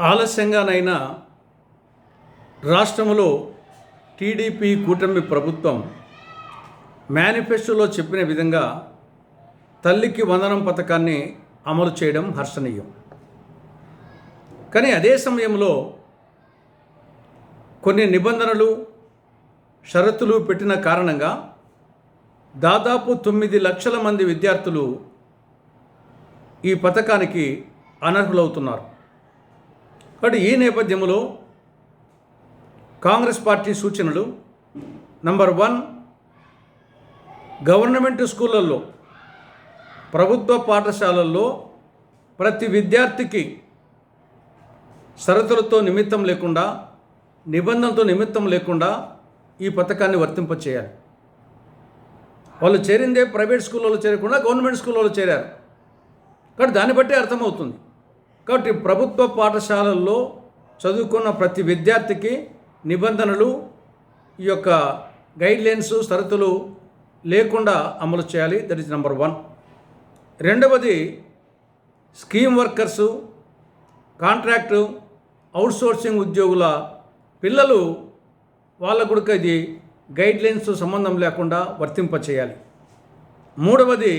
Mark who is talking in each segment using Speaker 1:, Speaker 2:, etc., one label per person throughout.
Speaker 1: ఆలస్యంగానైనా రాష్ట్రంలో టీడీపీ కూటమి ప్రభుత్వం మేనిఫెస్టోలో చెప్పిన విధంగా తల్లికి వందనం పథకాన్ని అమలు చేయడం హర్షణీయం. కానీ అదే సమయంలో కొన్ని నిబంధనలు షరతులు పెట్టిన కారణంగా దాదాపు తొమ్మిది లక్షల మంది విద్యార్థులు ఈ పథకానికి అనర్హులవుతున్నారు. కాబట్టి ఈ నేపథ్యంలో కాంగ్రెస్ పార్టీ సూచనలు నంబర్ వన్ గవర్నమెంట్ స్కూళ్ళల్లో ప్రభుత్వ పాఠశాలల్లో ప్రతి విద్యార్థికి షరతులతో నిమిత్తం లేకుండా నిబంధనలతో నిమిత్తం లేకుండా ఈ పథకాన్ని వర్తింపచేయాలి. వాళ్ళు చేరిందే ప్రైవేట్ స్కూళ్ళలో చేరకుండా గవర్నమెంట్ స్కూళ్ళలో చేరారు. కాబట్టి దాన్ని బట్టే అర్థమవుతుంది. కాబట్టి ప్రభుత్వ పాఠశాలల్లో చదువుకున్న ప్రతి విద్యార్థికి నిబంధనలు ఈ యొక్క గైడ్లైన్స్ షరతులు లేకుండా అమలు చేయాలి. దట్ ఈస్ నెంబర్ వన్ రెండవది స్కీమ్ వర్కర్సు కాంట్రాక్టు అవుట్సోర్సింగ్ ఉద్యోగుల పిల్లలు వాళ్ళ కూడా ఇది గైడ్లైన్స్ సంబంధం లేకుండా వర్తింపచేయాలి. మూడవది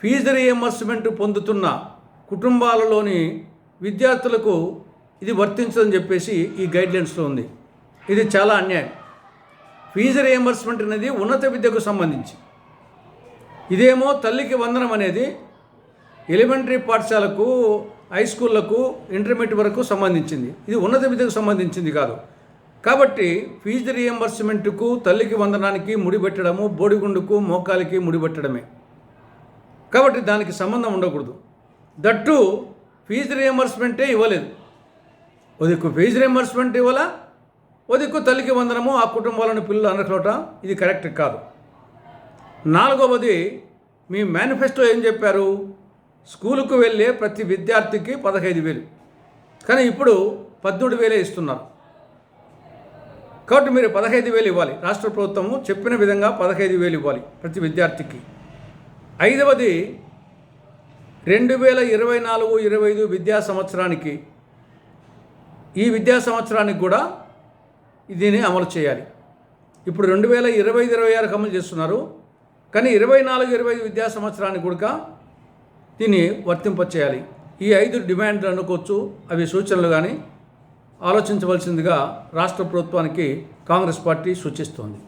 Speaker 1: ఫీజు రియంబర్స్మెంట్ పొందుతున్న కుటుంబాలలోని విద్యార్థులకు ఇది వర్తించదని చెప్పేసి ఈ గైడ్లైన్స్లో ఉంది. ఇది చాలా అన్యాయం. ఫీజు రియంబర్స్మెంట్ అనేది ఉన్నత విద్యకు సంబంధించి. ఇదేమో తల్లికి వందనం అనేది ఎలిమెంటరీ పాఠశాలకు హై స్కూళ్ళకు ఇంటర్మీడియట్ వరకు సంబంధించింది. ఇది ఉన్నత విద్యకు సంబంధించింది కాదు. కాబట్టి ఫీజు రియంబర్స్మెంట్కు తల్లికి వందనానికి ముడిపెట్టడము బోడిగుండుకు మోకాలికి ముడిపెట్టడమే. కాబట్టి దానికి సంబంధం ఉండకూడదు. దట్టు ఫీజు రియంబర్స్మెంటే ఇవ్వలేదు. ఉదిక్కు ఫీజు రియంబర్స్మెంట్ ఇవ్వాలా ఉదిక్కు తల్లికి వందనము ఆ కుటుంబాలను పిల్లలు అనుకోవటం ఇది కరెక్ట్ కాదు. నాలుగవది మీ మేనిఫెస్టో ఏం చెప్పారు? స్కూలుకు వెళ్ళే ప్రతి విద్యార్థికి పదహైదు వేలు. కానీ ఇప్పుడు పద్మూడు వేలే ఇస్తున్నారు. కాబట్టి మీరు పదహైదు వేలు ఇవ్వాలి. రాష్ట్ర ప్రభుత్వము చెప్పిన విధంగా పదహైదు వేలు ఇవ్వాలి ప్రతి విద్యార్థికి. ఐదవది రెండు వేల ఇరవై నాలుగు ఇరవై ఐదు విద్యా సంవత్సరానికి ఈ విద్యా సంవత్సరానికి కూడా దీన్ని అమలు చేయాలి. ఇప్పుడు రెండు వేల ఇరవై ఐదు ఇరవై ఆరుకి అమలు చేస్తున్నారు. కానీ ఇరవై నాలుగు ఇరవై ఐదు విద్యా సంవత్సరానికి కూడా దీన్ని వర్తింపచేయాలి ఈ ఐదు డిమాండ్లు అనుకోవచ్చు అవి సూచనలు కానీ ఆలోచించవలసిందిగా రాష్ట్ర ప్రభుత్వానికి కాంగ్రెస్ పార్టీ సూచిస్తోంది.